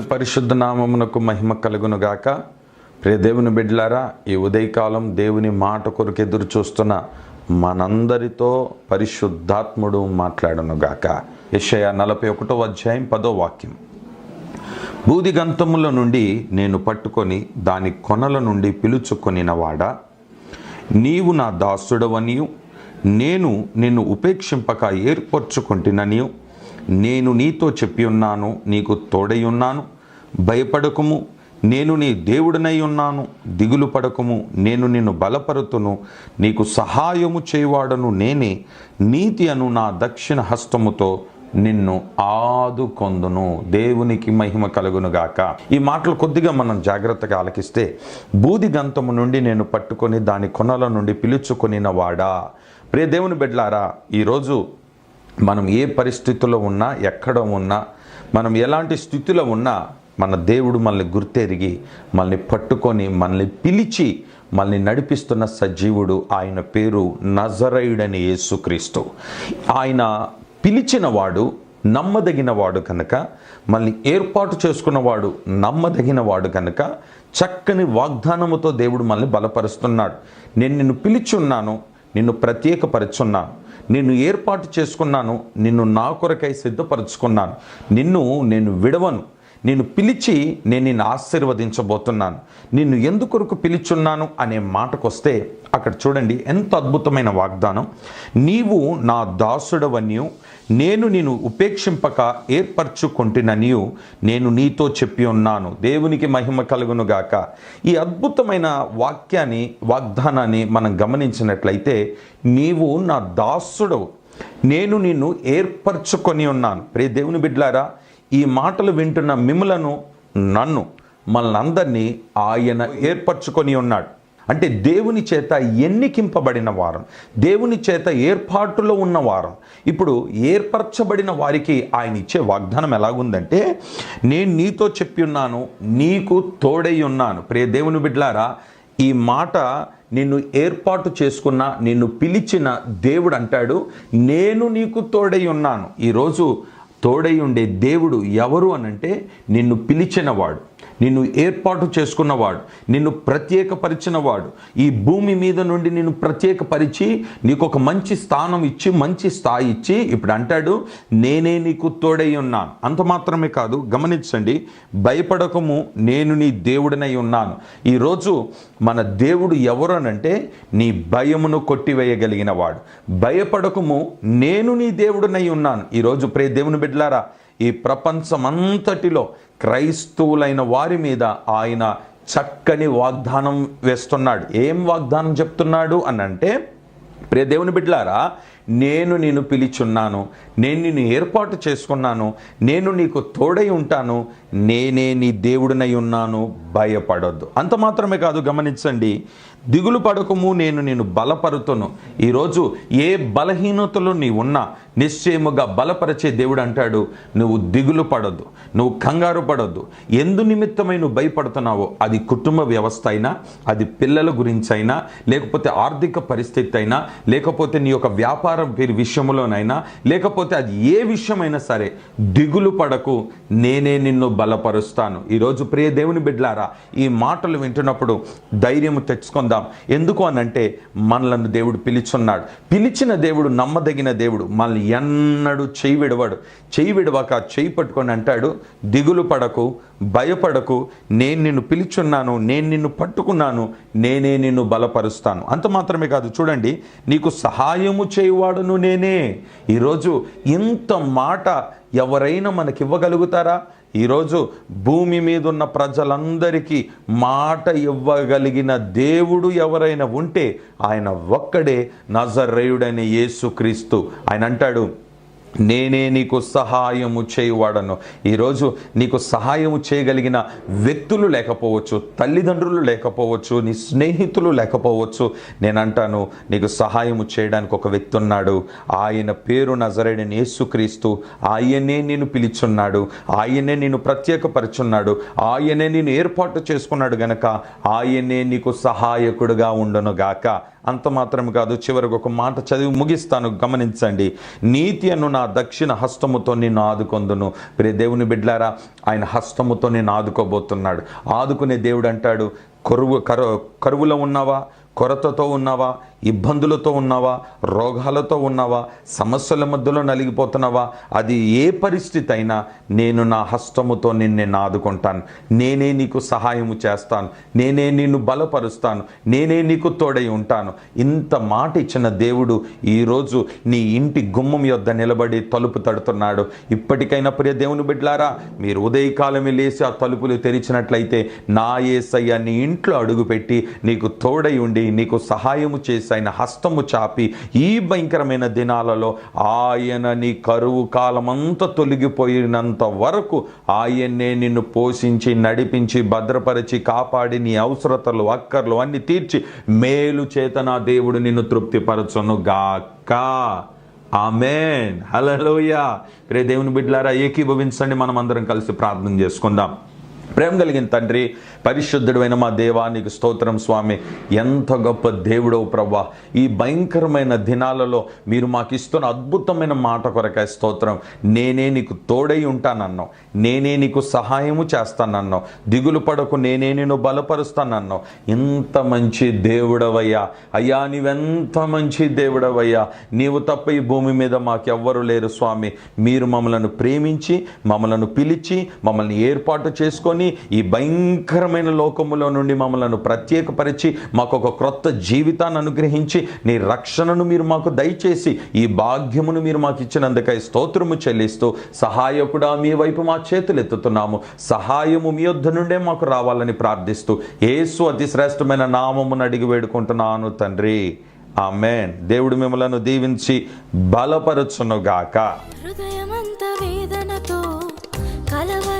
రాజు పరిశుద్ధ నామమునకు మహిమ కలుగును గాక ప్రియ దేవుని బిడ్డలారా ఈ ఉదయకాలం దేవుని మాట కొరకు ఎదురు చూస్తున్న మనందరితో పరిశుద్ధాత్ముడు మాట్లాడను గాక నలభై ఒకటో అధ్యాయం పదో వాక్యం. బూది గంతముల నుండి నేను పట్టుకొని దాని కొనల నుండి పిలుచుకొనినవాడా నీవు నా దాసుడవనియు నేను నిన్ను ఉపేక్షింపక ఏర్పరచుకుంటుననియు నేను నీతో చెప్పి ఉన్నాను నీకు తోడై ఉన్నాను. భయపడకుము నేను నీ దేవుడినై ఉన్నాను. దిగులు పడకుము నేను నిన్ను బలపరుతును. నీకు సహాయము చేయవాడను నేనే. నీతి అను నా దక్షిణ హస్తముతో నిన్ను ఆదుకొందును. దేవునికి మహిమ కలుగునుగాక. ఈ మాటలు కొద్దిగా మనం జాగ్రత్తగా ఆలకిస్తే బూది గంతము నుండి నేను పట్టుకొని దాని కొనల నుండి పిలుచుకొనిన వాడా. ప్రియ దేవుని బిడ్లారా ఈరోజు మనం ఏ పరిస్థితుల్లో ఉన్నా ఎక్కడ ఉన్నా మనం ఎలాంటి స్థితిలో ఉన్నా మన దేవుడు మనల్ని గుర్తెరిగి మనల్ని పట్టుకొని మనల్ని పిలిచి మనల్ని నడిపిస్తున్న సజీవుడు ఆయన పేరు నజరయుడని యేసుక్రీస్తు. ఆయన పిలిచిన వాడు నమ్మదగిన వాడు కనుక మళ్ళీ ఏర్పాటు చేసుకున్నవాడు నమ్మదగిన వాడు కనుక చక్కని వాగ్దానముతో దేవుడు మనల్ని బలపరుస్తున్నాడు. నేను నిన్ను పిలిచున్నాను నిన్ను ప్రత్యేకపరుచున్నాను. నిన్ను ఏర్పాటు చేసుకున్నాను నిన్ను నా కొరకై సిద్ధపరచుకున్నాను. నిన్ను నేను విడవను. నేను పిలిచి నేను నిన్ను ఆశీర్వదించబోతున్నాను. నిన్ను ఎందుకొరకు పిలిచున్నాను అనే మాటకొస్తే అక్కడ చూడండి ఎంత అద్భుతమైన వాగ్దానం. నీవు నా దాసుడవనియు నేను నిన్ను ఉపేక్షింపక ఏర్పరచుకుంటున్ననియు నేను నీతో చెప్పి ఉన్నాను. దేవునికి మహిమ కలుగునుగాక ఈ అద్భుతమైన వాక్యాన్ని వాగ్దానాన్ని మనం గమనించినట్లయితే నీవు నా దాసుడవు. నేను నిన్ను ఏర్పరచుకొని ఉన్నాను. ప్రే దేవుని బిడ్లారా ఈ మాటలు వింటున్న మిమ్మలను నన్ను మనందరినీ ఆయన ఏర్పరచుకొని ఉన్నాడు. అంటే దేవుని చేత ఎన్నికింపబడిన వారం దేవుని చేత ఏర్పాటులో ఉన్న వారం. ఇప్పుడు ఏర్పరచబడిన వారికి ఆయన ఇచ్చే వాగ్దానం ఎలాగుందంటే నేను నీతో చెప్పి ఉన్నాను నీకు తోడై ఉన్నాను. ప్రియ దేవుని బిడ్లారా ఈ మాట నిన్ను ఏర్పాటు చేసుకున్న నిన్ను పిలిచిన దేవుడు అంటాడు నేను నీకు తోడై ఉన్నాను. ఈరోజు తోడై ఉండే దేవుడు ఎవరు అనంటే నిన్ను పిలిచినవాడు. నిన్ను ఏర్పాటు చేసుకున్నవాడు నిన్ను ప్రత్యేకపరిచినవాడు. ఈ భూమి మీద నుండి నిన్ను ప్రత్యేకపరిచి నీకు ఒక మంచి స్థానం ఇచ్చి మంచి స్థాయి ఇచ్చి ఇప్పుడు అంటాడు నేనే నీకు తోడై ఉన్నాను. అంత మాత్రమే కాదు గమనించండి భయపడకము నేను నీ దేవుడినై ఉన్నాను. ఈరోజు మన దేవుడు ఎవరు అనంటే నీ భయమును కొట్టివేయగలిగిన వాడు. భయపడకము నేను నీ దేవుడినై ఉన్నాను. ఈరోజు ప్రే దేవుని బిడ్డలారా ఈ ప్రపంచమంతటిలో క్రైస్తవులైన వారి మీద ఆయన చక్కని వాగ్దానం వేస్తున్నాడు. ఏం వాగ్దానం చెప్తున్నాడు అని అంటే ప్రియ దేవుని బిడ్డలారా నేను నిన్ను పిలిచున్నాను. నేను నిన్ను ఏర్పాటు చేసుకున్నాను నేను నీకు తోడై ఉంటాను నేనే నీ దేవుడినై ఉన్నాను భయపడొద్దు. అంత మాత్రమే కాదు గమనించండి దిగులు పడకము నేను నేను బలపరుతును. ఈరోజు ఏ బలహీనతలు నీ ఉన్నా నిశ్చయముగా బలపరిచే దేవుడు అంటాడు నువ్వు దిగులు పడొద్దు నువ్వు కంగారు పడొద్దు. ఎందు నిమిత్తమై నువ్వు భయపడుతున్నావో అది కుటుంబ వ్యవస్థ అయినా అది పిల్లల గురించి అయినా లేకపోతే ఆర్థిక పరిస్థితి అయినా లేకపోతే నీ యొక్క వ్యాపారం పేరు విషయంలోనైనా లేకపోతే అది ఏ విషయమైనా సరే దిగులు పడకు నేనే నిన్ను బలపరుస్తాను. ఈరోజు ప్రియ దేవుని బిడ్లారా ఈ మాటలు వింటున్నప్పుడు ధైర్యం తెచ్చుకుందాం. ఎందుకు అనంటే మనలను దేవుడు పిలిచున్నాడు. పిలిచిన దేవుడు నమ్మదగిన దేవుడు మనల్ని ఎన్నడూ చేయి విడవాడు. చేయి విడవాక చేయి పట్టుకొని అంటాడు దిగులు పడకు భయపడకు నేను నిన్ను పిలిచున్నాను నేను నిన్ను పట్టుకున్నాను నేనే నిన్ను బలపరుస్తాను. అంత మాత్రమే కాదు చూడండి నీకు సహాయము చేయువాడును నేనే. ఈరోజు ఇంత మాట ఎవరైనా మనకి ఇవ్వగలుగుతారా ఈరోజు భూమి మీద ఉన్న ప్రజలందరికీ మాట ఇవ్వగలిగిన దేవుడు ఎవరైనా ఉంటే ఆయన ఒక్కడే నజరేయుడని యేసుక్రీస్తు. ఆయన అంటాడు నేనే నీకు సహాయము చేయువాడను. ఈరోజు నీకు సహాయము చేయగలిగిన వ్యక్తులు లేకపోవచ్చు తల్లిదండ్రులు లేకపోవచ్చు నీ స్నేహితులు లేకపోవచ్చు నేనంటాను నీకు సహాయము చేయడానికి ఒక వ్యక్తి ఉన్నాడు. ఆయన పేరు నజరేడని యేసుక్రీస్తు. ఆయనే నేను పిలిచున్నాడు. ఆయనే నేను ప్రత్యేకపరుచున్నాడు. ఆయనే నేను ఏర్పాటు చేసుకున్నాడు గనక ఆయనే నీకు సహాయకుడుగా ఉండను గాక అంత మాత్రం కాదు చివరికి ఒక మాట చదివి ముగిస్తాను. గమనించండి నీతి అను నా దక్షిణ హస్తముతో నిన్ను ఆదుకొందును. ప్రియ దేవుని బిడ్లారా ఆయన హస్తముతో నేను ఆదుకోబోతున్నాడు. ఆదుకునే దేవుడు అంటాడు కరువు కరు కరువులో ఉన్నావా? కొరతతో ఉన్నావా? ఇబ్బందులతో ఉన్నావా? రోగాలతో ఉన్నావా? సమస్యల మధ్యలో నలిగిపోతున్నావా? అది ఏ పరిస్థితి అయినా నేను నా హస్తముతో నిన్ను నాదుకుంటాను. ఆదుకుంటాను నేనే నీకు సహాయము చేస్తాను. నేనే నిన్ను బలపరుస్తాను. నేనే నీకు తోడై ఉంటాను. ఇంత మాట ఇచ్చిన దేవుడు ఈరోజు నీ ఇంటి గుమ్మం యొద్ద నిలబడి తలుపు తడుతున్నాడు. ఇప్పటికైనా ప్రియ దేవుని బిడ్లారా మీరు ఉదయకాలమే లేచి ఆ తలుపులు తెరిచినట్లయితే నా ఏసయ్య నీ ఇంట్లో అడుగుపెట్టి నీకు తోడై ఉండి నీకు సహాయము చేసి ఆయన హస్తము చాపి ఈ భయంకరమైన దినాలలో ఆయన నీ కరువు కాలమంతా తొలగిపోయినంత వరకు ఆయన్నే నిన్ను పోషించి నడిపించి భద్రపరిచి కాపాడి నీ అవసరతలు అక్కర్లు అన్ని తీర్చి మేలు చేత నా దేవుడు నిన్ను తృప్తిపరచును గాక ఆమెన్. హలోయ రే దేవుని బిడ్డలారా ఏకీభవించండి. మనం అందరం కలిసి ప్రార్థన చేసుకుందాం. ప్రేమ కలిగిన తండ్రి పరిశుద్ధుడైన మా దేవా నీకు స్తోత్రం స్వామి. ఎంత గొప్ప దేవుడవు ప్రవ్వా. ఈ భయంకరమైన దినాలలో మీరు మాకు ఇస్తున్న అద్భుతమైన మాట కొరకాయ స్తోత్రం. నేనే నీకు తోడై ఉంటానన్నావు. నేనే నీకు సహాయము చేస్తానన్నావు. దిగులు పడకు నేనే నేను బలపరుస్తానన్నావు. ఇంత మంచి దేవుడవయ్యా. అయ్యా నీవెంత మంచి దేవుడవయ్యా. నీవు తప్ప ఈ భూమి మీద మాకెవ్వరు లేరు స్వామి. మీరు మమ్మలను ప్రేమించి మమ్మలను పిలిచి మమ్మల్ని ఏర్పాటు చేసుకొని ఈ భయంకరమైన లోకములో నుండి మమ్మలను ప్రత్యేకపరిచి మాకు ఒక క్రొత్త జీవితాన్ని అనుగ్రహించి నీ రక్షణను మీరు మాకు దయచేసి ఈ భాగ్యమును మీరు మాకు ఇచ్చినందుకై స్తోత్రము చెల్లిస్తూ సహాయకుడా మీ వైపు మా చేతులు ఎత్తుతున్నాము సహాయము మీ వద్ద నుండే మాకు రావాలని ప్రార్థిస్తూ ఏసు అతి శ్రేష్టమైన నామమును అడిగి వేడుకుంటున్నాను తండ్రి. ఆమెన్. దేవుడు మిమ్మలను దీవించి బలపరచునుగాక. హృదయమంత వేదనతో కలవ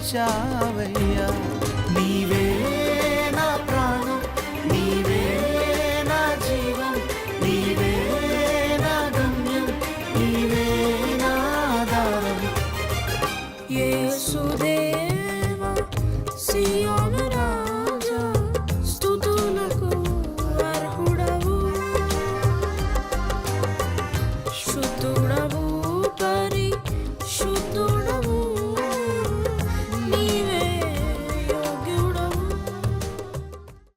ఆవేశమిచ్చావయ్యా నీవే